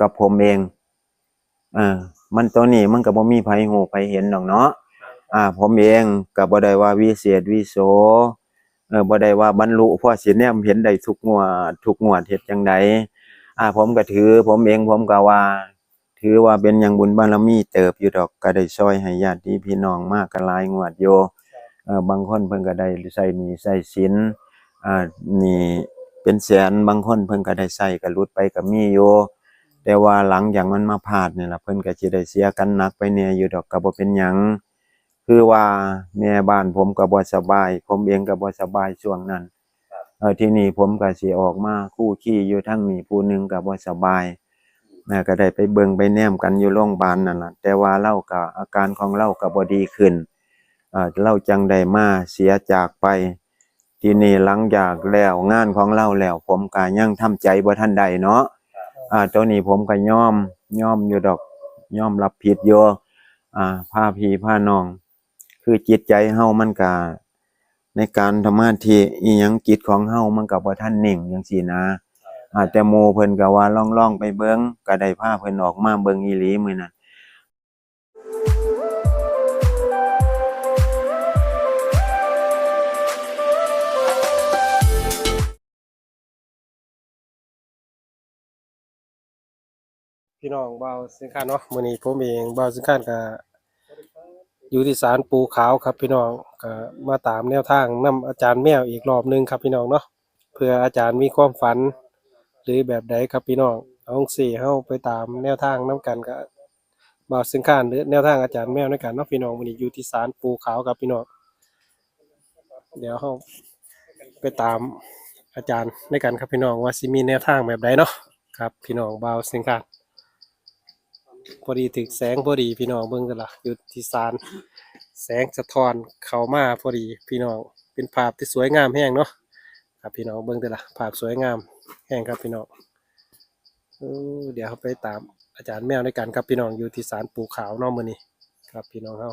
กับผมเองอ่ามันตัวนี้มันก็บ่มีไผฮู้ไผเห็นดอกเนาะอ่า ผมเองก็บ่ได้ว่าวิเศษวิโสเออบ่ได้ว่าบรรลุพราะสิแนมเห็นได้ทุกงวดทุกงวดเฮ็ดจังไดอ่า ผมก็ถือ ผมเองผมก็ว่า ถือว่าเป็นหยังบุญบารมีเติบอยู่ดอกก็ได้ช่วยให้ญาติพี่น้องมากก็หลายงวดอยู่เออบางคนเพิ่นก็ได้ใช้หนี้ใช้สินอ่านี้เป็นแสนบางคนเพิ่นก็ได้ใช้ก็หลุดไปก็มีอยู่ แต่ว่าหลังจากมันมาพลาดนี่ล่ะเพิ่นก็สิได้เสียกันหนักไปแหน่อยู่ดอกก็บ่เป็นหยังคือว่าแม่บ้านผมก็บ่สบาย ผมเองก็บ่สบายช่วงนั้นเออที่นี่ผมก็สิออกมาคู่ขี้อยู่ทั้งนี้ผู้หนึงก็บ่สบายนะก็ได้ไปเบิ่งไปแนมกันอยู่โรงพยาบาลนั่นล่ะแต่ว่าเราก็อาการของเราก็บ่ดีขึ้นเอ่อเราจังได้มาเสียจากไป ทีนี้หลังจากแล้วงานของเราแล้ว ผมก็ยังทำใจบ่ทันได้เนาะ อ่าตัวนี้ผมก็ยอมยอมอยู่ดอกยอมรับผิดโยอ่าผ้าพีผ้านอง คือจิตใจเฮามันกาในการทำหน้าที่อีหยังจิตของเฮามันกับ่ทันนิ่งอย่างสี่นะอาแต่โมเพิ่นก็ว่าล่องๆไปเบิ้งก็ได้ผ้าเพิ่นออกมาเบิ้งอีหลีมือนะ พี่น้องเบาวสิงคานเนาะมื้อนี้ผมเองเบาวสิงคานก็อยู่ที่ศาลปูขาวครับ พี่น้องก็มาตามแนวทางนํอาจารย์แมวอีกรอบหนึงครับ พี่น้องเนาะเพื่ออาจารย์มีความฝัน หรือแบบใดครับพี่น้องเอาสี่เฮาไปตามแนวทางนํกันก็บ่าวสิงคานหรือแนวทางอาจารย์แมวในกันเนาะพี่น้องมื้อนี้อยู่ที่ศาลปูขาวครับพี่น้องเดี๋ยวเฮาไปตามอาจารย์ในกันครับพี่น้องว่าสิมีแนวทางแบบใดเนาะครับพี่น้องเบาสิงคาน พอดีถึกแสงพอดีพี่น้องเบิ่งกันละอยู่ที่ศาลแสงสะท้อนเข้ามาพอดีพี่น้องเป็นภาพที่สวยงามแห้งเนาะครับพี่น้องเบิ่งกันละภาพสวยงามแห้งครับพี่น้องเอเดี๋ยวเราไปตามอาจารย์แมวด้วยกันครับพี่น้องอยู่ที่ศาลปู่ขาวนาะมื้อนี้ครับพี่น้องเฮา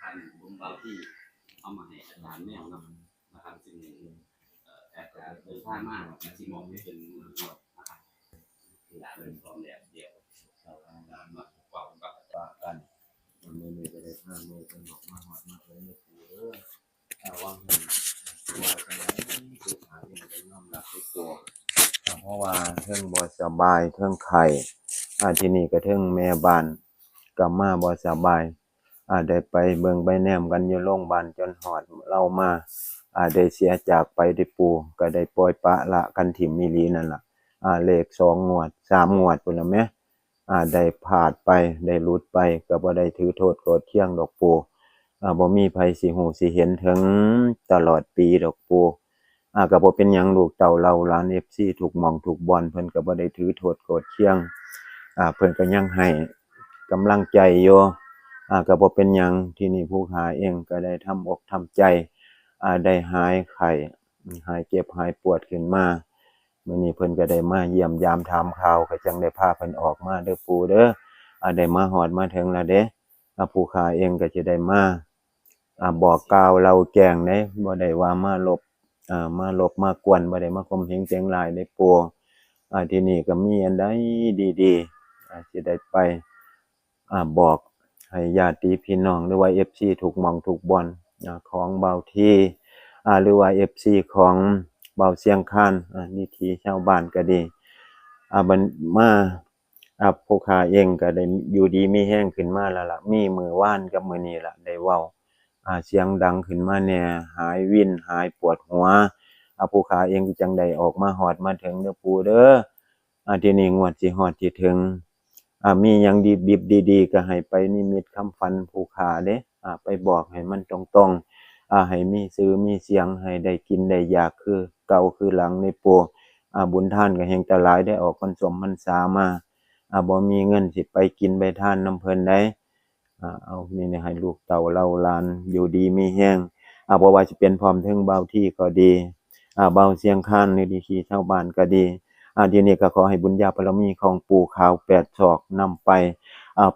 ทางบุญบาที่เอามาให้อาจารย์แมวนำนะครับซึ่งเอ่อแอบเดินทางมากนะที่มองไม่เห็นหมดนะครับคือเป็นพร้อมแล้วเดียวเราทำงานมาเป่ากับ ว่ากันมันไม่มีไปได้พา โมเพิ่นออกมาฮอดมาเพิ่นนี่คือเออถ้าวางเพิ่นว่าจังไดคือหาเองก็ยอมรับในตัวเพราะว่าเทิงบ่สบายเทิงไข้อ่าที่นี่ก็เทิงแม่บ้านก็มาบ่สบายอาได้ไปเบิ่งไปแนมกันอยู่โรงพยาบาลจนหอดเรามาอาได้เสียจากไปได้ปูก็ได้ปล่อยปะละกันถิ่มมีลีนั่นล่ะอาเลขสองงวดสามงวดพุ่นละแหมอ่า ได้พลาดไปได้หลุดไปก็บ่ได้ถือโทษโกรธเคี่ยงดอกปูอ่าบ่มีไผสิฮู้สิเห็นถึงตลอดปีดอกปูอ่าก็บ่เป็นหยังลูกเต่าเราหลาน FC ถูกมองถูกบอลเพิ่นก็บ่ได้ถือโทษโกรธเคี่ยงอ่าเพิ่นก็ยังให้กำลังใจอยู่อ่าก็บ่เป็นหยังที่นี่ผู้หาเองก็ได้ทำอกทำใจอ่าได้หายไข้หายเจ็บหายปวดขึ้นมา มื้อนี้เพิ่นก็ได้มาเยี่ยมยามถามข่าวก็จังได้พาเพิ่นออกมาเด้อปู่เด้ออ่าได้มาฮอดมาถึงแล้วเด้อ่าผู้ขาเองก็จะได้มาอ่าบอกกล่าวเราแจ้งเด้บ่ได้ว่ามาลบอ่ามาลบมากวนบ่ได้มาข่มเหงเจียงหลายเด้ปู่อ่าที่นี่ก็มีอันใดดีๆอ่าสิได้ไปอ่าบอกให้ญาติพี่น้องหรือว่า FC ถูกมองถูกบอลอ่าของเบาที่อ่าหรือว่า FC ของ เบาเสียงคานอ่านิธีชาวบ้านก็ดีอาบันมาอาผู้ขาเองก็ได้อยู่ดีมีแห้งขึ้นมาแล้วล่ะ มีมือว่านกับมือนี้ล่ะได้เว้าอ่าเสียงดังขึ้นมาแน่หายวินหายปวดหัวอาผู้ขาเองจังได้ออกมาฮอดมาถึงเด้อปูเด้ออ่าทีนี้งวดสิฮอดสิถึงอ่ามีหยังดีดิบดี ๆ ก็ให้ไปนิมิตคำฟันผู้ขาเด้อ่าไปบอกให้มันตรงๆ อ่าให้มีซื้อมีเสียงให้ได้กินได้อยากคือเก่าคือหลังในปัวอ่าบุญท่านก็แห่งแต่หลายได้ออกคนสมพรรษามาอ่าบ่มีเงินสิไปกินไปท่านน้ำเพลินได้อ่าเอานี่นะให้ลูกเต่าเล่าลานอยู่ดีมีแห้งอ่าบ่ว่าสิเป็นพร้อมถึงเบาที่ก็ดีอ่าเบาเสียงคานในดีที่ชาวบ้านก็ดีอ่าทีนี้ก็ขอให้บุญญาบารมีของปู่ขาวแปดศอกนำไป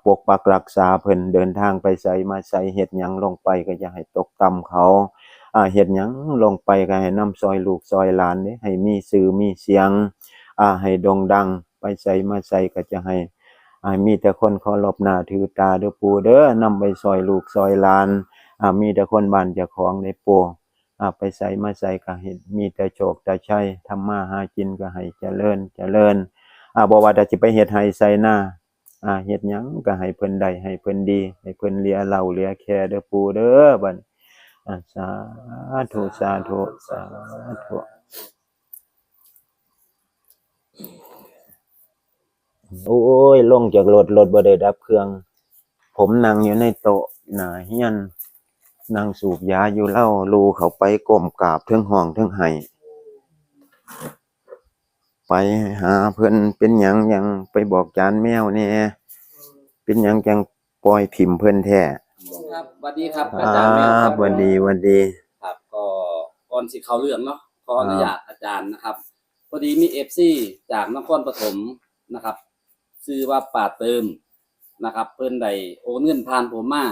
ปกปักรักษาเพิ่นเดินทางไปไสมาไสเฮ็ดหยังลงไปก็อย่าให้ตกต่ำเขาอ่าเฮ็ดหยังลงไปก็ให้น้ำซอยลูกซอยหลานเด้ให้มีชื่อมีเสียงอ่าให้ดงดังไปใส่มาใส่ก็จะให้อ่ามีแต่คนเคารพหน้าถือตาเด้อปูเด้อนำไปซอยลูกซอยหลานอ่ามีแต่คนบ้านจ้าของได้ปู่อ่าไปใส่มาใส่ก็เห็นมีแต่โชคแต่ชัยทำมาหากินก็ให้เจริญเจริญอ่าบ่ว่าแต่สิไปเฮ็ดให้ใส่หน้า อ่าเฮ็ดหยังก็ให้เพิ่นได้ให้เพิ่นดีให้เพิ่นเลียเหล่าเลียแค่เด้อปู่เด้อบัดนี้อ่าสาธุสาธุสาธุโอ้ยลงจากรถรถบ่ได้ดับเครื่อง ผมนั่งอยู่ในโต๊ะหน้าเฮียนนั่งสูบยาอยู่เล้าลูเขาไปก้มกราบเทิงห้องเทิงไห้ ไปหาเพิ่นเป็นหยังหยังไปบอกจานแมวแหน่เป็นหยังจังปล่อยพิมพ์เพิ่นแท้ครับสวัสดีครับอาอ่าจารย์แมวครับหวันดีหวันดีครับก็ก่อนสิเข้าเรื่องเนาะขออนุญาตอาจารย์นะครับพอดีมีเอฟซีจากนครปฐมนะครับชื่อว่าป่าเติมนะครับ เพิ่นได้โอนเงินผ่านผมมา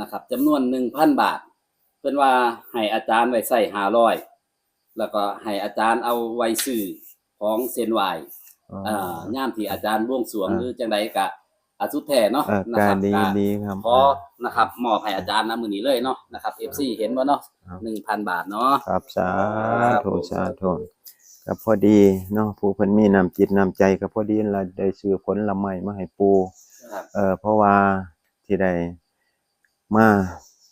นะครับจำนวนหนึ่งพันบาท เพิ่นว่าให้อาจารย์ไว้ใส่ห้าร้อยแล้วก็ให้อาจารย์เอาไว้ซื้อ ของเซนไหวอ่าย่ามที่อาจารย์บวงสรวงอ่าหรือจังใดกะอาสุดแท้เนาะเออนะกาครับดีก็ดีครับขอนะครับมอบให้อาจารย์นะมือนี้เลยเนาะนะครับ FC เห็นบ่เนาะครับหนึ่งพันบาทเนาะครับสาธุสาธุก็พอดีเนาะผู้เพิ่นมีน้ำจิตน้ำใจก็พอดีละได้ซื้อผลละไม้มาให้ปู่ครับเออเพราะว่าที่ได้มา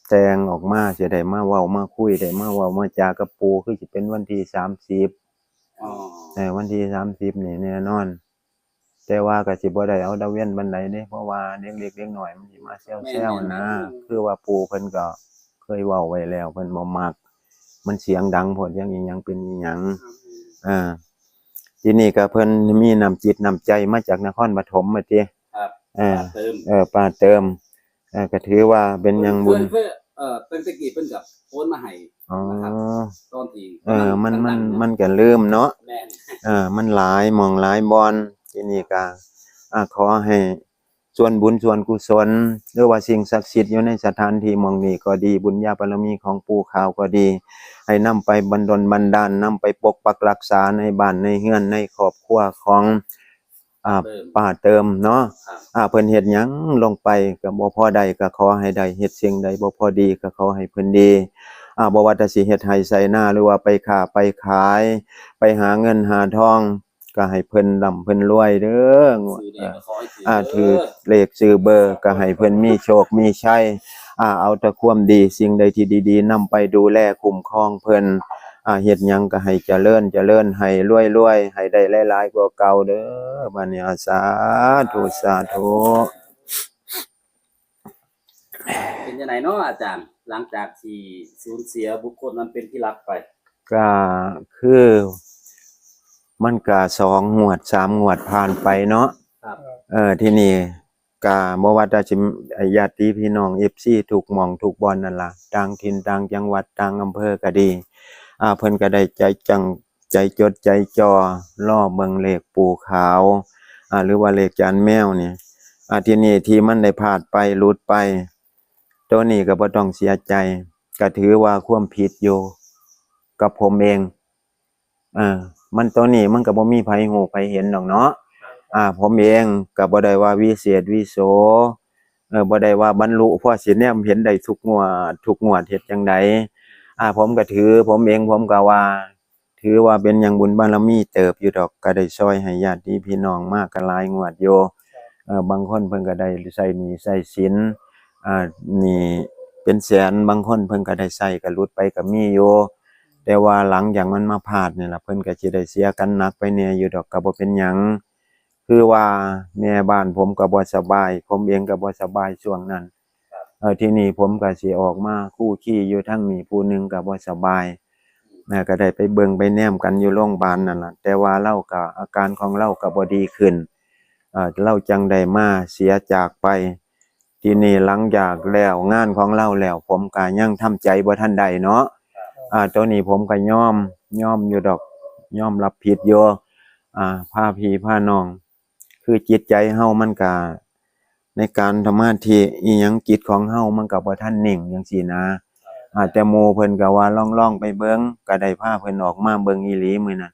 แจงออกมาจะได้มาเว้ามาคุยได้มาเว้ามาจากับปูคือสิเป็นวันที่สามสิบ อ๋อเออวันที่สามสิบนี่แน่นอน แต่ว่าก็สิบ่ได้เอาดาวเวียนบันไดเด้เพราะว่าเด็กเล็กเด็กน้อยมันสิมาแซวๆนะ คือว่าปูเพิ่นก็เคยเว้าไว้แล้วเพิ่นบ่มัก มันเสียงดังโพดอยังอีหยังเป็นอีหยังอ่าทีนี้ก็เพิ่นมีน้ำจิตน้ำใจมาจากนครปฐมมาติครับเออเติมเออป้าเติมเออก็ถือว่าเป็นหยังบุญเพื่อเอ่อเป็นตะกี้เพิ่นกับโอนมาให้ อ๋อนะครับตอนที่เออ มันมันดังๆมันก็ลืมเนาะแม่นเออ มันหลายหมองหลายบอนทีนี้ก็อ่าขอให้ส่วนบุญส่วนกุศลหรือว่าสิ่งศักดิ์สิทธิ์อยู่ในสถานที่หมองนี้ก็ดี บุญญาบารมีของปู่ขาวก็ดี ให้นำไปบรรดลบันดาลนำไปปกปักรักษาในบ้านในเฮือนในครอบครัวของอ่าเติมป้าเติมเนาะครับ อ่าเพิ่นเฮ็ดหยังลงไปก็บ่พอใดก็ขอให้ได้เฮ็ดสิ่งใดบ่พอดีก็ขอให้เพิ่นดี อ่าบ่ว่าแต่สิเฮ็ดให้ใส่หน้าหรือว่าไปค้าไปขาย ไปหาเงินหาทอง ก็ให้เพิ่นร่ำเพิ่นรวยเด้อซื้อเด็กก็ขอให้ถืออ่าเด้ถือเลขซื้อเบอร์ก็ให้เพิ่นมีโชคมีชัยอ่าเอาแต่ความดีสิ่งใดที่ดีๆนำไปดูแลคุ้มครองเพิ่นอ่าเฮ็ดหยังก็ให้เจริญเจริญให้รวยๆให้ได้หลายๆกว่าเก่าเด้อบัดนี้อาสาธุสาธุเป็นยังไงเนาะอาจารย์ หลังจากที่สูญเสียบุคคลนั้นเป็นที่รักไป ก็คือ มันก็สองงวดสามงวดผ่านไปเนาะครับ เออที่นี่ก็บ่ว่าจะสิไอ้ญาติพี่น้อง FC ทุกหม่องทุกบอนนั่นล่ะต่างถิ่นต่างจังหวัดต่างอำเภอก็ดีอ่าเพิ่นก็ได้ใจจังใจจดใจจ่อล่อเบิ่งเลขปูขาวอ่าหรือว่าเลขจานแมวนี่อ่าที่นี่ที่มันได้พลาดไปหลุดไป ตัวนี้ก็บ่ต้องเสียใจก็ถือว่าความผิดอยู่กับผมเองอ่ามันตัวนี้มันก็บ่มีไผฮู้ไผเห็นดอกเนาะอ่า ผมเองก็บ่ได้ว่าวิเศษวิโสเออบ่ได้ว่าบรรลุพราะสิแนมเห็นได้ทุกงวดทุกงวดเฮ็ดจังไดอ่า ผมก็ถือ ผมเองผมก็ว่า ถือว่าเป็นอย่างบุญบารมีเติบอยู่ดอกก็ได้ช่วยให้ญาติพี่น้องมากก็หลายงวดโยเอ่อบางคนเพิ่นก็ได้ใส่หนี้ใส่สิน อ่าหนี่เป็นแสนบางคนเพิ่นก็ได้ใส่ก็หลุดไปก็มีอยู่แต่ว่าหลังจากมันมาพลาดนี่ล่ะเพิ่นก็สิได้เสียกันหนักไปแหน่อยู่ดอกก็บ่เป็นหยังคือว่าแม่บ้านผมก็บ่สบาย ผมเองก็บ่สบายช่วงนั้นเออที่นี่ผมก็สิออกมาคู่ขี้อยู่ทั้งนี้ผู้หนึงก็บ่สบายนะก็ได้ไปเบิ่งไปแนมกันอยู่โรงพยาบาลนั่นล่ะแต่ว่าเราก็อาการของเราก็บ่ดีขึ้นเออเราจังได้มาเสียจากไป ทีนี้หลังจากแล้วงานของเราแล้ว ผมก็ยังทำใจบ่ทันใดเนาะอ่าตัวนี้ผมก็ยอมยอมอยู่ดอกยอมรับผิดอยู่อ่าพาพี่พาน้อง คือจิตใจเฮามันก็ในการทำมาธิอีหยังจิตของเฮามันก็บ่ทันนิ่งจังซี่นะอาแต่โมเพิ่นก็ว่าล่องๆไปเบิ่งก็ได้พาเพิ่นออกมาเบิ่งอีหลีมื้อนั้น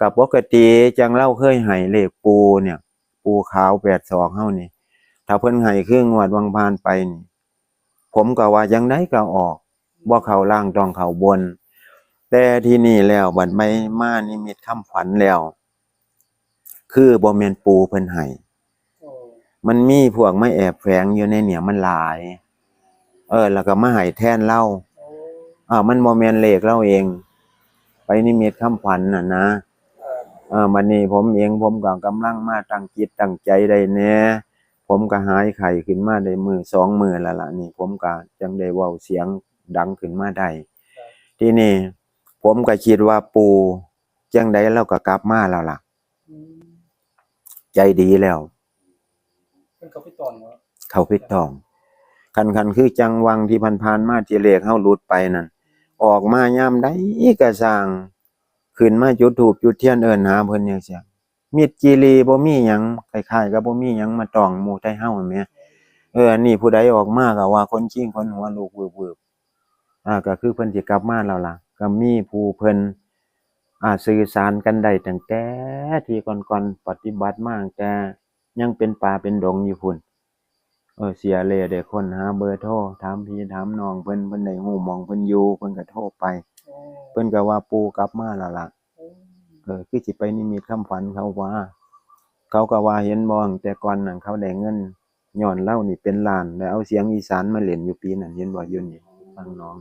กับปกติจังเล่าเคยให้เลขปูเนี่ย ปูขาวแปดสองเฮานี่ ถ้าเพิ่นให้คืองวดวังพานไปนี่ผมก็ว่ายังได้ก็ออกบ่เขาล่างต้องเขาบน แต่ที่นี่แล้วบัดไม่มานิมิตคำฝันแล้ว คือบ่แม่นปูเพิ่นให้มันมีพวกไม่แอบแฝงอยู่ในเหนี่ยมันหลาย เออ แล้วก็มาให้แทนเล่าอ้อ่ามันบ่แม่นเลขเล่าเอง ไปนิมิตคำฝันน่ะนะเอ่อมันนี่ผมเองผมก็กำลังมาตั้งจิตตั้งใจได้แน่ ผมก็หายไข้ขึ้นมาได้มือสองมือแล้วล่ะนี่ ผมก็จังได้เว้าเสียงดังขึ้นมาได้ที่นี่ผมก็คิดว่าปูจังไดเราก็กลับมาแล้วล่ะอืมใจดีแล้วเพิ่นเขาไปตอนเนาะเขาพิดทอง คันคันคือจังวังที่พันๆมาที่เลขเฮาหลุดไปนั่นออกมายามใดก็สร้างขึ้นมาจุดธูปจุดเทียนเอิ้นหาเพิ่นจังซี่ มิดจีรีบ่มีหยังคล้ายๆกับบ่มีหยังมาตองหมู่ไทเฮาแหมเอออันนี้ผู้ใดออกมาก็ว่าคนชิงคนหัวลูกเวืบๆอ่าก็คือเพิ่นสิกลับมาแล้วล่ะ ก็มีผู้เพิ่นอ่าสื่อสารกันได้ตั้งแต่ที่ก่อนๆปฏิบัติมาตั้งแต่ยังเป็นป่าเป็นดงอยู่พุ่นเออเสียเลยได้คนหาเบอร์โทรถามพี่ถามน้องเพิ่นเพิ่นได้ฮู้หมองเพิ่นอยู่เพิ่นก็โทรไป เพิ่นก็ว่าปูกลับมาแล้วล่ะ เออคือสิไปนิมิตคำฝันเขาว่า เขาก็ว่าเห็นบ่ตั้งแต่ก่อนนั่นเขาได้เงินย้อนเล่านี่เป็นลานแล้วเอาเสียงอีสานมาเล่นอยู่ปีนั้นเห็นบ่อยู่นี่ฟังน้อง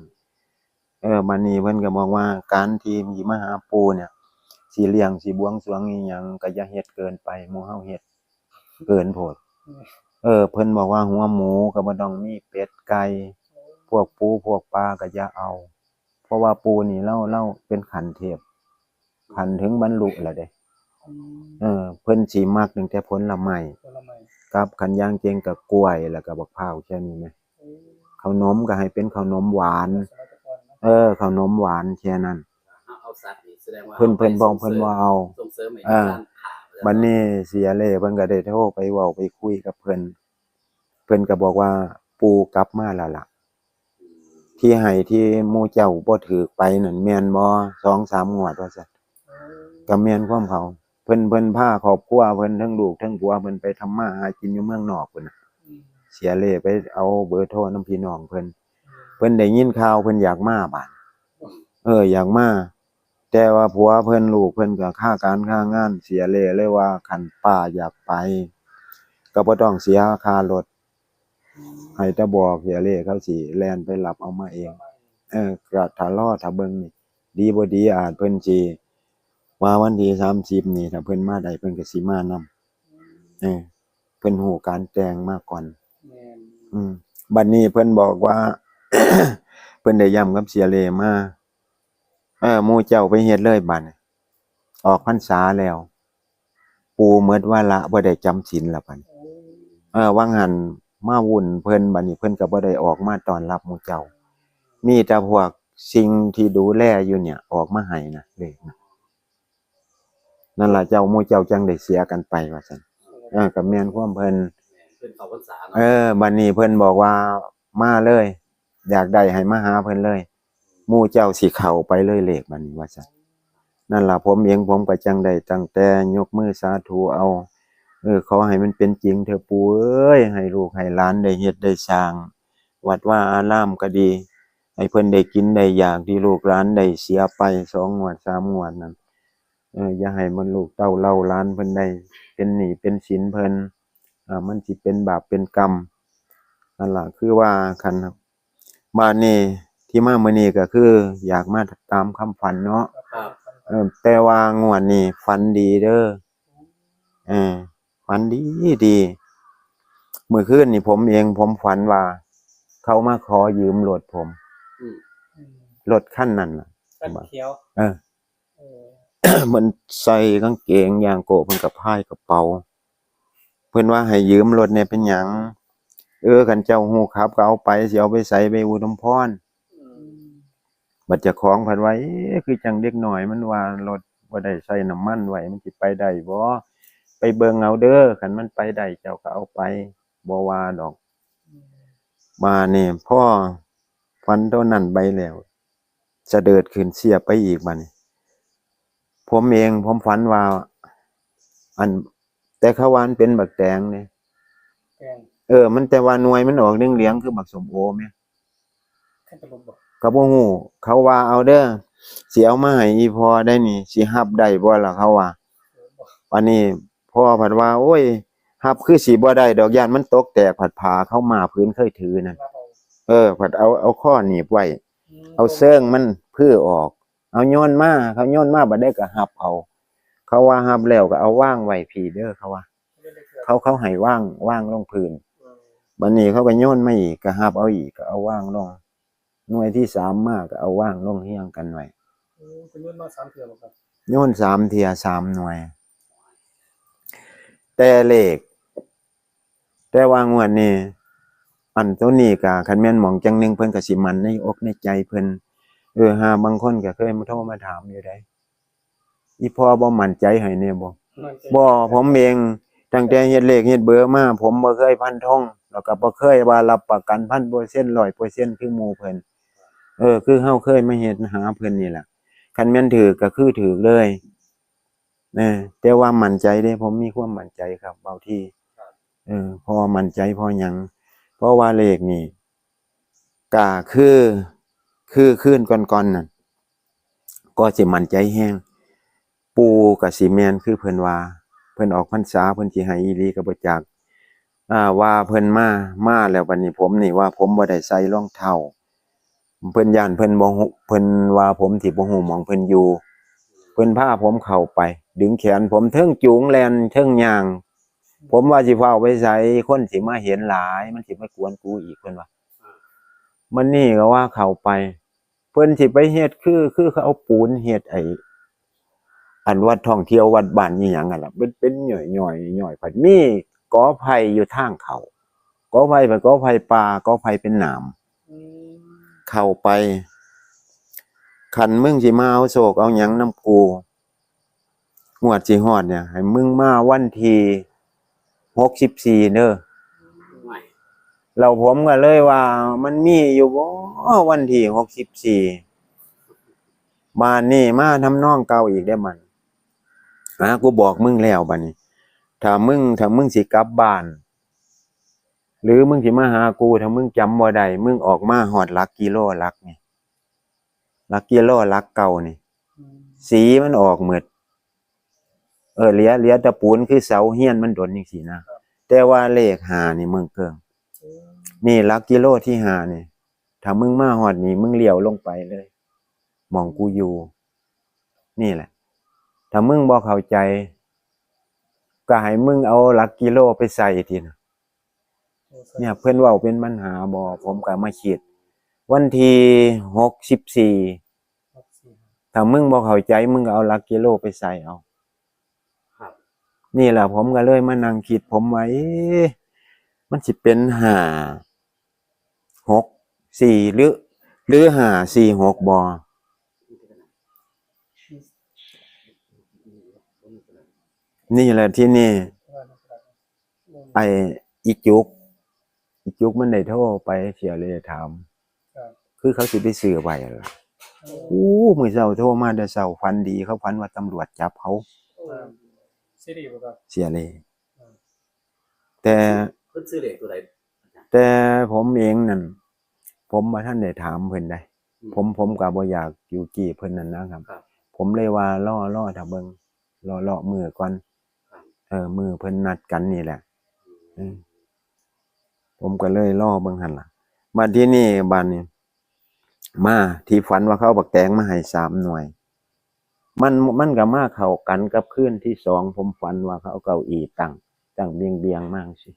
เออบัดนี้เพิ่นก็บอกว่าการที่มีมหาปูเนี่ยสิเลี้ยงสิบวงสวงอีหยังก็อย่าเฮ็ดเกินไปหมูเฮาเฮ็ดเกินโพดเออ เพิ่นบอกว่าหัวหมูก็บ่ต้องมีเป็ดไก่พวกปูพวกปลาก็อย่าเอา เพราะว่าปูนี่เราเราเป็นขันเทพ ขันถึงบรรลุแล้วเด้อืมเออ เพิ่นสิมักตั้งแต่ผลไม้ผลไม้กับขันย่างเจงกับกล้วยแล้วก็บักพร้าวแค่นี้แหมโอ้ขนมก็ให้เป็นขนมหวานสมัยแต่ก่อนเนาะเออขนมหวานแค่นั้นเอาสัตว์นี่แสดงว่าเพิ่นเพิ่นบอกเพิ่นว่าเอาส่งเสริมให้อ่าการข่าวบัดนี้เสียเลยเพิ่นก็ได้โทรไปเว้าไปคุยกับเพิ่นเพิ่นก็บอกว่าปูกลับมาแล้วล่ะ ที่ให้ที่หมู่เจ้าบ่ถือไปนั่นแม่นบ่2-3งวดว่าซั่น โอ้ก็แม่นความเขาเพิ่นเพิ่นพาครอบครัวเพิ่นทั้งลูกทั้งผัวเพิ่นไปทำมาหากินอยู่เมืองนอกพุ่นน่ะอืมเสียเล่ไปเอาเบอร์โทรนํพี่น้องเพิ่นเพิ่นได้ยินข่าวเพิ่นอยากมาบาดเอออยากมาแต่ว่าผัวเพิ่นลูกเพิ่นก็ค่าการค่างาน เสียเล่เลยว่าคันป้าอยากไป ก็บ่ต้องเสียค่ารถอืมให้แต่บอกเสียเล่เขาสิแล่นไปรับเอามาเอง เออก็ถ้ารอถ้าเบิ่งนี่ดีบ่ดีอาจเพิ่นสิ ว่าวันที่30นี่ถ้าเพิ่นมาได้เพิ่นก็สิมานํเออเพิ่นฮู้การแต่งมาก่อน แม่นอืมบัดนี้เพิ่นบอกว่า เพิ่นได้ย้ำกับเสียเลมาเออหมู่เจ้าไปเฮ็ดเลยบัดนี้ออกพรรษาแล้ว ปูหมดว่าละบ่ได้จำศีลละบัดนี้ โอ้เออว่างหันมาวุ่นเพิ่นบัดนี้เพิ่นก็บ่ได้ออกมาต้อนรับหมู่เจ้า มีแต่พวกสิ่งที่ดูแลอยู่เนี่ย ออกมาให้นะเลยนะ นั่นล่ะเจ้าหมู่เจ้าจังได้เสียกันไปว่าซั่นเออก็แม่นความเพิ่นเพิ่นเข้าพรรษาเออบัดนี้เพิ่นบอกว่ามาเลย อยากได้ให้มาหาเพิ่นเลยหมู่เจ้าสิเข้าไปเลยเลขบัดนี้ว่าซั่นนั่นล่ะผมเองผมก็จังได้ตั้งแต่ยกมือสาธุเอาเออขอให้มันเป็นจริงเถอะปู่เอ้ยให้ลูกให้หลานได้เฮ็ดได้สร้าง วัดว่าอารามก็ดี ให้เพิ่นได้กินได้อยากที่ลูกหลานได้เสียไปสองงวดสามงวดนั่น เอออย่าให้มันลูกเต้าเล่าหลานเพิ่นได้เป็นหนี้เป็นสินเพิ่นอ่ามันสิเป็นบาปเป็นกรรมนั่นล่ะคือว่าคันครับมานี่ที่มามื้อนี้ก็คือ อยากมาตามคำฝันเนาะครับเออแต่ว่างวดนี้ฝันดีเด้อเออฝันดีดีเมื่อคืนนี่ผมเองผมฝันว่า เขามาขอยืมรถผมอืมรถคันนั้นน่ะกันเขียว เออเออ มันใส่กางเกงยางโกะเพิ่นกับพายกระเป๋า เพิ่นว่าให้ยืมรถเนี่ยเป็นหยังเออคันเจ้าฮู้ครับก็เอาไปสิเอาไปใส่ไปอุดมพรอืมบัดเจ้าของเพิ่นว่าเอ๊ะคือจังเด็กน้อยมันว่ารถบ่ได้ใส่น้ำมันไว้มันสิไปได้บ่ไปเบิ่งเอาเด้อคันมันไปได้เจ้าก็เอาไปบ่ว่าดอกอืมมานี่พ่อฟันเท่านั้นไปแล้วสะเดิดขึ้นเสียไปอีกบัดนี้ ผมเองผมฝันว่า อัน แต่เขาวามันเป็นบักแตงเนี่ยแกงเออ มันแต่ว่าหน่วยมันออกเลี้ยงๆคือบักสมโอแม่แค่ตะลุมบอกก็บ่ฮู้เขาว่าเอาเด้อสิเอามาให้อีพอได้นี่สิรับได้บ่ล่ะเขาว่าวันนี้พ่อผัดว่า โอ้ยรับคือสิบ่ได้ดอกย่านมันตกแตกผัดผาเข้ามาพื้นเคยถือนั่นครับผมเออ ผัดเอาเอาข้อหนีบไว้ เอาเซิงมันพื้อออก เอาโยนมาเขาโยนมาบัดได้ก็หับเอาเขาว่าหับแล้วก็เอาว่างไว้พี่เด้อเขาว่า เขาเขาให้ว่างว่างลงพื้นบัดนี้เขาก็โยนมาอีกก็หับเอาอีกก็เอาว่างลงหน่วยที่สามมาก็เอาว่างลงเฮียงกันไว้คุณยุ่นมาสามเถื่อบ่ครับโยนสามเทียสามหน่วย แต่เลขแต่ว่างวดนี้อันตัวนี้ก็คันแม่นหมองจังหนึงเพิ่นก็สิมันในอกในใจเพิ่น เออหาบางคนก็เคยมาโทรมาถามอยู่ได้อีพ่อบ่มั่นใจให้แน่บ่บ่ผมเองตั้งแต่เฮ็ดเลขเฮ็ดเบอร์มาผมบ่เคยพันธงแล้วก็บ่เคยว่ารับประกัน1,000% 100%คือหมู่เพิ่นเออ คือเฮาเคยมาเฮ็ดหาเพิ่นนี่ล่ะคันแม่นถือก็คือถือเลยเออแต่ว่ามั่นใจเด้ผมมีความมั่นใจครับเบาที่เออเพอมั่นใจเพอหยังเพราะว่าเลขนี่ก็คือ คือคืนก่อนๆนั่นก็สิมันใจแฮงปูกับสิแมนคือเพิ่นว่า เพิ่นออกพรรษาเพิ่นสิให้อีหลีก็บ่จักอ่าว่าเพิ่นมามาแล้วบัดนี้ผมนี่ว่าผมบ่ได้ใส่รองเท้าเพิ่นย่านเพิ่นบ่เพิ่นว่าผมที่บ่ฮู้หมองเพิ่นอยู่ เพิ่นพาผมเข้าไป ดึงแขนผมเทิงจูงแลนเทิงย่าง ผมว่าสิเฝ้าไปไสคนสิมาเห็นหลาย มันสิมากวนกูอีกเพิ่นว่ามันนี่ก็ว่าเข้าไป เพิ่นสิไปเฮ็ดคือ คือเขาเอาปูนเฮ็ดไอ้อันวัดท่องเที่ยววัดบ้านอีหยังอะล่ะเป็นเป็นหย่อยๆหย่อยผัดมีกอไผ่อยู่ทางเขากอไผ่เป็นกอไผ่ป่ากอไผ่เป็นหนามเข้าไปคันมึงสิมาเอาโศกเอาหยังน้ำกูงวดสิฮอดเนี่ยให้มึงมาวันที่หกสิบสี่เด้อไม่ เราผมก็เลยว่ามันมีอยู่บ่วันที่หกสิบสี่มานี่มาทำนองเก่าอีกได้อมันอะกูบอกมึงแล้วบัดนี้ถ้ามึงถ้ามึงสิกลับบ้าน หรือมึงสิมาหากูถ้ามึงจำบ่ได้มึงออกมาหอดหลักกิโลหลักนี่หลักกิโลหลักเก่านี่ สีมันออกหมดเออเหลียเหลียแตะปูนคือเสาเฮียนมันโดนจังซี่นะแต่ว่าเลขหานี่มึงเกิง นี่หลักกิโลที่หานี่ถ้ามึงมาหอดนี่มึงเลี้ยวลงไปเลยหมองกูอยู่ นี่แหละ ถ้ามึงบ่เข้าใจ ก็ให้มึงเอาหลักกิโลไปใส่ทีนะเนี่ยเพื่อนเว่าเป็นปัญหาบอผมก็มาคิดวันที่หกสิบสี่ถ้ามึงบอกเข้าใจ มึงก็เอาหลักกิโลไปใส่เอาครับนี่แหละผมก็เลยมานั่งคิดผมไว้เอ๊ะมันสิเป็นห้าหก สี่หรือหรือห้าสี่หกบอนี่แหละที่นี่ ไออีจุก อีจุกมันได้โทรไปเสียเลยถามครับคือเขาสิไปซื้อไว้ล่ะอู้มื้อเช้าโทรมาแต่เช้าฝันดีเขาฝันว่าตำรวจจับเขาซีรีส์บ่ครับเสียเลยอืมแต่เพิ่นซื้อเลขตัวใดแต่ผมเองนั่น ผมมาท่านได้ถามเพิ่นได้อืมผมผมก็บ่อยากอยู่กี้เพิ่นนั่นนะครับครับ ผมเลยว่าล่อล่อถ้าเบิ่งรอรอมือก่อนครับเออมือเพิ่นนัดกันนี่แหละอืมผมก็เลยล่อเบิ่งหั่นล่ะมาที่นี่บ้านนี้มาที่ฝันว่าเขาเอาบักแตงมาให้สามหน่วย มันมันก็มาเข้ากันกับคืนที่สองผมฝันว่าเขาเอาเก้าอี้ตั้งตั้งเบียงเบียงๆมากสิ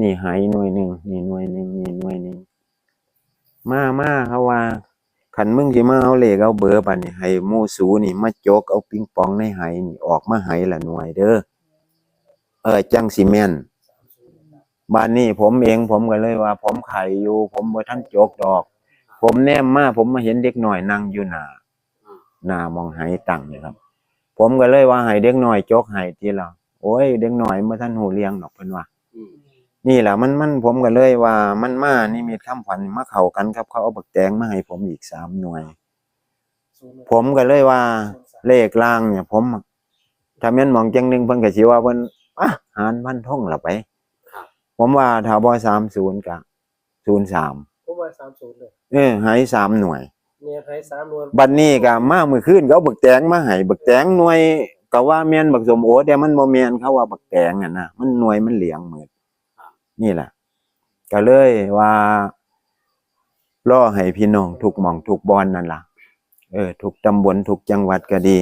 นี่หายหน่วยหนึ่งนี่หน่วยหนึ่งนี่หน่วยหนึ่ง มามาเขาว่าขันมึงสิมาเอาเลขเอาเบอร์บัดนี่ให้หมู่สูนี่มาจกเอาปิงปองในไหนี่ออกมาไหละหน่วยเด้อเออจังสิแม่นบ้านนี้ผมเองผมก็เลยว่า ผมไข่อยู่ ผมบ่ทันจกดอก ผมแนมมาผมมาเห็นเด็กหน่อยนั่งอยู่หน้าหน้ามองไหตั้งนี่ครับ ผมก็เลยว่าให้เด็กหน่อยจกให้ทีละโอ้ยเด็กหน่อยบ่ทันหูเลี้ยงดอกเพิ่นว่า นี่แหละมันมันผมก็เลยว่ามันมานี่มีคำขวัญมาเข้ากันครับ เขาเอาบักแตงมาให้ผมอีกสามหน่วย ผมก็เลยว่า เลขล่างเนี่ย ผมถ้าแม่นมองจังหนึงเพิ่นก็สิว่าเพิ่นอะหารพันท่องละไปครับผมว่าถ้าบ่30ก็03ผมว่า30เลยเออให้สามหน่วยเมียไทย3หน่วยบัดนี้ก็มามื้อคืนเขาเอาบักแตงมาให้บักแตงหน่วยก็ว่าแม่นบักสมโอแต่มันบ่แม่นเขาว่าบักแตงอะนะมันหน่วยมันเหลียงเหมือน นี่แหละก็เลยว่าล่อให้พี่น้องทุกหม่องทุกบอนนั่นล่ะ เออทุกตำบลทุกจังหวัดก็ดี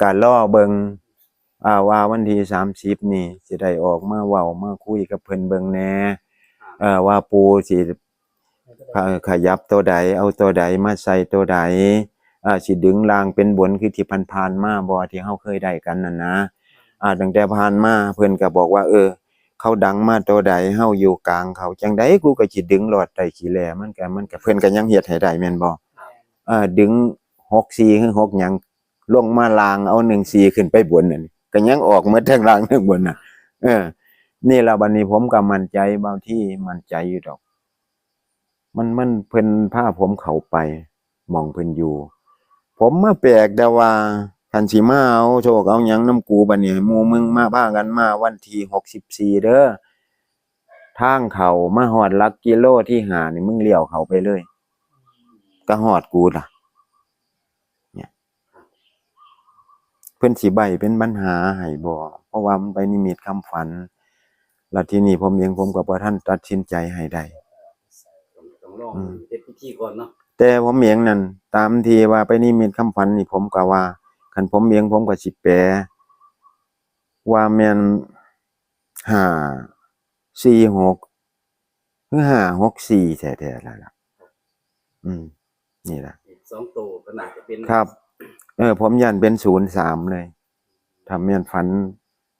ก็ล่อเบิงอ่าว่าวันที่30นี่สิได้ออกมาเว้ามาคุยกับเพิ่นเบิงแหน่เออว่าปูสิขขยับตัวใด เอาตัวใดมาใส่ตัวใดอ่าสิดึงรางเป็นบนคือที่ผ่านๆมาบ่ที่เฮาเคยได้กันนั่นนะอ่าตั้งแต่ผ่านมาเพิ่นก็บอกว่า เออ เขาดังมาตัวใดเฮาอยู่กลางเขาจังไดกูก็สิดึงรอดได้ขี้แลมันก็มันก็เพิ่นก็ยังเฮ็ดให้ได้แม่นบ่เอ่าดึง64คือ6หยังลงมาลางเอา14ขึ้นไปบนนั่นก็ยังออกหมดทั้งล่างทั้งบนน่ะ เออ นี่ล่ะบัดนี้ผมก็มั่นใจบางที่มั่นใจอยู่ดอก มันมันเพิ่นพาผมเข้าไปหมองเพิ่นอยู่ ผมมาแปลกแต่ว่า คันสิมาเอาโชคเอาหยังน้ำกูบัดนี้หมู่มึงมาพากันมาวันที่ 64 เด้อทางเขามาฮอดหลักกิโลที่หานี่มึงเลี้ยวเขาไปเลยก็ฮอดกูล่ะ เนี่ย เพิ่นสิใบเป็นปัญหาให้บ่เพราะว่ามันไปนิมิตคำฝันแล้วทีนี้ผมเองผมก็บ่ทันตัดสินใจให้ได้ต้องต้องลองอืมเฮ็ดพิธีก่อนเนาะแต่ผมเองนั่นตามที่ว่าไปนิมิตคำฝันนี่ผมก็ว่า คันผมเองผมก็สิแปลว่าแม่นห้าสี่หกหรือห้าหกสี่แท้ๆแล้วล่ะ อืม นี่ล่ะอีกสองตัวก็น่าจะเป็นครับ เออ ผมยันเป็นศูนย์สามเลยทำแม่นฝัน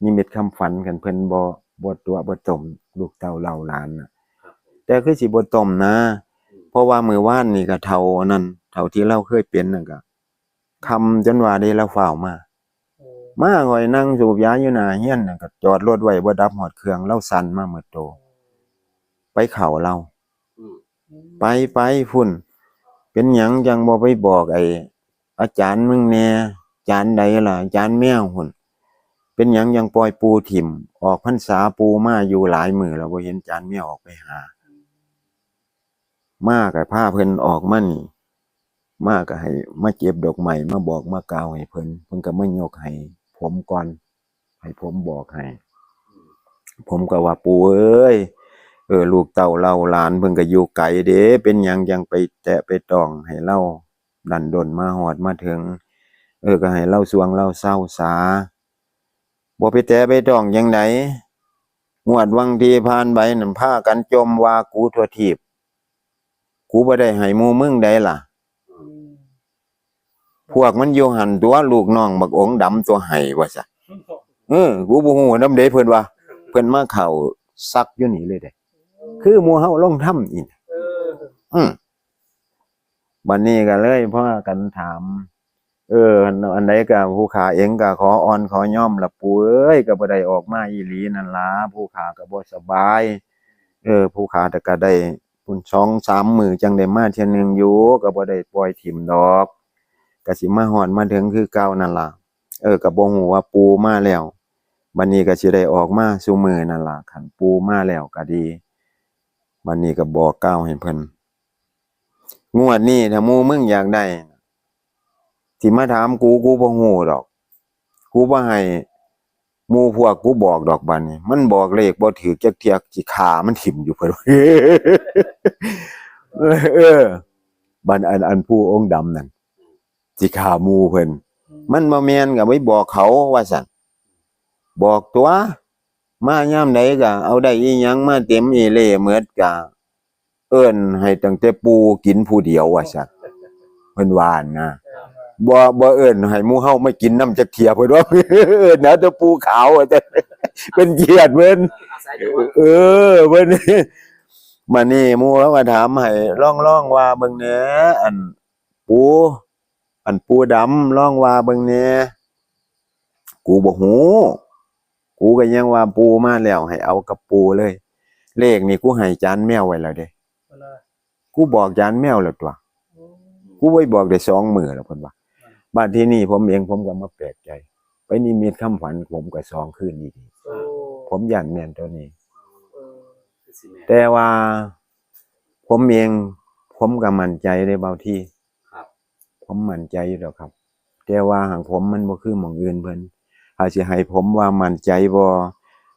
นิมิตคำฝันกันเพิ่นบ่บ่ตัวบ่ตมลูกเต้าเล่าหลานน่ะครับผมแต่คือสิบ่ตมนะ เพราะว่ามือว่านนี่ก็เท่านั้นเท่าที่เราเคยเป็นนั่นก็ คำจนว่าได้เราฝ้าวมา มาหอยนั่งสูบยาอยู่หน้าเฮียนน่ะก็จอดรถไว้บ่ดับหอดเครื่องเราสั่นมาหมดโต ไปเข้าเราอืมไปไปพุ่น เป็นหยังจังบ่ไปบอกไอ้อาจารย์มึงแน่อาจารย์ใดล่ะอาจารย์แมวหุ่น เป็นหยังยังปล่อยปูถิ่ม ออกพรรษาปูมาอยู่หลายมือแล้วบ่เห็นอาจารย์แมวออกไปหา มากับผ้าเพิ่นออกมานี่ มาก็ให้มาเก็บดอกไม้มาบอกมากล่าวให้เพิ่นเพิ่นก็มายกให้ผมก่อนให้ผมบอกให้ผมก็ว่าปู่เอ้ยเออลูกเต่าเราหลานเพิ่นก็อยู่ไกลเด้เป็นหยังยังไปแตะไปตองให้เล่าดันดนมาหอดมาถึง เออก็ให้เล่าสวงเล่าเศร้าสาบ่ไปแตะไปตองยังไดงวดวังทีผ่านไปนั่นพากันจมว่ากูทั่วทีบกูบ่ได้ให้มูมึงได้ล่ะ พวกมันอยู่หันตัวลูกน้องบักองดำตัวไห้ว่าซะเออกูบ่ฮู้นำเด้เพิ่นว่า เพิ่นมาเข้าซักอยู่นี่เลยเด้คือหมู่เฮาลงถ้ำอีกเอออืมบัดนี้ก็เลยพากันถาม เออ อันใดก็ผู้ขาเองก็ขออ่อนขอย่อมละปู่เอ้ยก็บ่ได้ออกมาอีหลีนั่นล่ะผู้ขาก็บ่สบาย เออ ผู้ขาแต่ก็ได้พุ่นสองสามมื้อจังได้มาเที่ยหนึงอยู่ก็บ่ได้ปล่อยถิ่มดอก ก็สิมาฮอดมาถึงคือเก่านั่นล่ะ เออก็บ่ฮู้ว่าปูมาแล้วบัดนี้ก็สิได้ออกมาซุมื้อนั่นล่ะคันปูมาแล้วก็ดีบัดนี้ก็บอกเกล่าให้เพิ่นงวดนี้ถ้ามูมึงอยากได้สิมาถามกูกูบ่ฮู้ดอก กูบ่ให้มูพวกกูบอกดอกบัดนี้มันบอกเลขบ่ถูกจักเทียสิฆ่ามันถิ่มอยู่เพิ่นเออบัดอันอันผู้องค์ดำนั่น สิฆ่าหมู่เพิ่นมันบ่แม่นก็ไปบอกเขาว่าซั่นบอกตัว มายามใดก็เอาได้อีหยังมาเต็มอีเล่เหมือดก็เอิ้นให้ตั้งแต่ปูกินผู้เดียวว่าซั่นเพิ่นว่านะบ่บ่เอิ้นให้หมู่เฮามากินน้ำจักเที่ยเพิ่นว่าเอิ้นนะแต่ปูขาวว่าแต่เพิ่นเกลียดเพิ่นอาศัยจังหวะเออเพิ่นมานี่หมู่เขามาถามให้ล่องๆว่าเบิ่งแหน่อันปู อันปูดำล่องว่าเบิ่งแหน่กูบ่ฮู้กูก็ยังว่าปูมาแล้วให้เอากับปูเลย เลขนี่กูให้จานแมวไว้แล้วเด้เวลากูบอกจานแมวแล้วตัวกูไว้บอกได้สองมื้อแล้วเพิ่นว่าบ้านที่นี่ผมเองผมก็มาแปลกใจ ไปนิมิตคำฝันผมก็สองคืนอีกโอ้ผมย่านแม่นตัวนี้เออคือสิแม่แต่ว่าผมเองผมก็มั่นใจได้เบาที่ครับ ผมมั่นใจอยู่แล้วครับ แต่ว่าหางผมมันบ่คือหม่องอื่นเพิ่นอาจสิให้ผมว่ามั่นใจบ่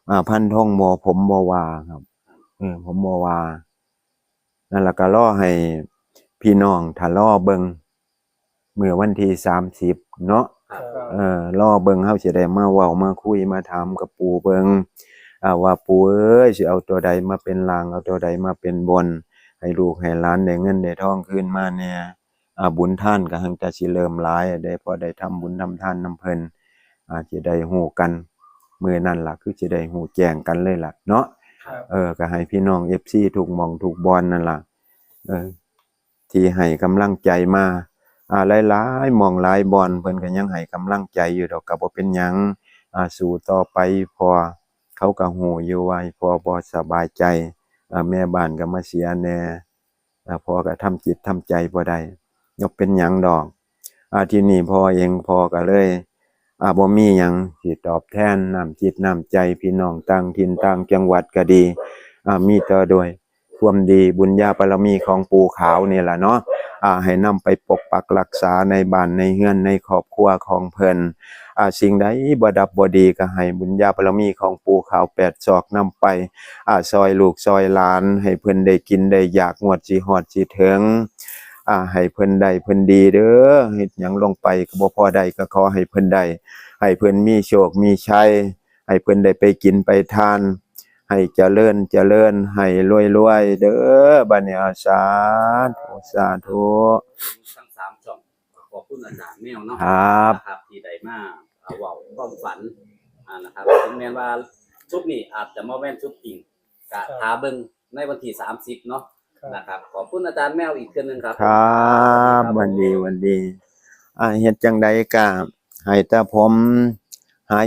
อ่าพันท่องบ่ผมบ่ว่าครับ เออผมบ่ว่านั่นล่ะก็รอให้พี่น้องถ้ารอเบิ่งเมื่อวันที่30เนาะครับครับเออรอเบิ่งเฮาสิได้มาเว้ามาคุยมาถามกับปู่เบิ่งอ่าว่าปู่เอ้ยสิเอาตัวใดมาเป็นลางเอาตัวใดมาเป็นบนให้ลูกให้หลานได้เงินได้ทองคืนมาแน่อ่า บุญท่านก็หังจะสิเริ่มหลายได้พอได้ทำบุญทำทานนำเพิ่นอาจสิได้ฮู้กันมื้อนั้นล่ะคือสิได้ฮู้แจ้งกันเลยล่ะเนาะครับเออก็ให้พี่น้อง FC ทุกหม่องทุกบอนนั่นล่ะเออที่ให้กำลังใจมาอ่าหลายๆหมองหลายบอนเพิ่นก็ยังให้กำลังใจอยู่ดอกก็บ่เป็นหยังอ่าสู้ต่อไปพอเขาก็ฮู้อยู่ว่าพอบ่สบายใจอ่าแม่บ้านก็มาเสียแหน่อ่าพอก็ทำจิตทำใจบ่ได้ ยกเป็นหยังดอก อาที่นี่พ่อเองพอก็เลยอาบ่มีหยังสิตอบแทนน้ำจิตน้ำใจพี่น้องต่างถิ่นต่างจังหวัดก็ดีอ่ามีแต่โดวยความดีบุญญาบารมีของปู่ขาวนี่แหละเนาะอ่าให้นำไปปกปักรักษาในบ้านในเฮือนในครอบครัวของเพิ่นอ่าสิ่งใดบ่ดับบ่ดีก็ให้บุญญาบารมีของปู่ขาวแปดศอกนำไปอ่าซอยลูกซอยหลาน ให้เพิ่นได้กินได้อยากงวดสิฮอดสิถึง อ่าให้เพิ่นได้เพิ่นดีเด้อเฮ็ดหยังลงไปก็บ่พอได้ก็ขอให้เพิ่นได้ให้เพิ่นมีโชคมีชัยให้เพิ่นได้ไปกินไปทาน ให้เจริญเจริญให้รวยๆเด้อบัดนี้อาสาธุสาธุ ทั้งสามช่องขอบคุณอาจารย์แมวเนาะครับนะครับที่ได้มาเอาเว้าความฝันอ่านะครับถึงแม้ว่าชุดนี้อาจจะมาแว่นชุดจริงกะทาเบิ่งในวันที่30เนาะครับ นะครับ ขอบคุณอาจารย์แมวอีกเทื่อนึงครับ ครับวันดีวันดีอ่าเฮ็ดจังใดก็ให้แต่ผมหาย